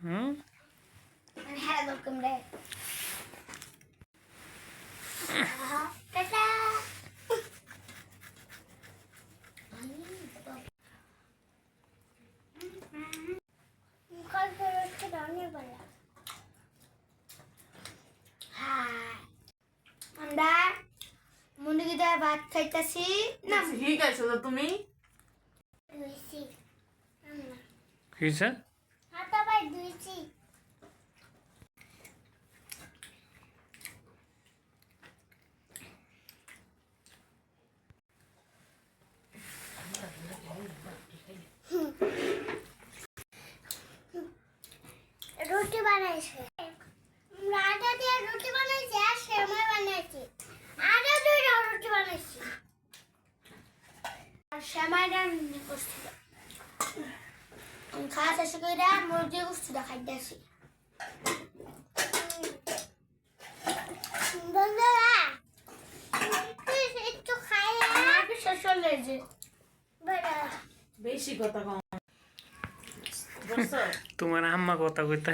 হুম। আমরা মুরগি দিয়ে ভাত খাইতেছি না ঠিক আছে তো তুমি হয়েছে? রুটি বানাইছে। আটা দিয়ে রুটি বানাইছে আর সেমাই বানাইছে। আটা দিয়ে রুটি বানাইছি। আর সেমাইটা করছিল খাওয়া শেষ করে মুরগি গুস্তু দেখাই দিয়েছি বন্ধুরা একটু খাই আমার শেষ হলে যে বেশি কথা কম। তোমার আম্মা কথা কইতা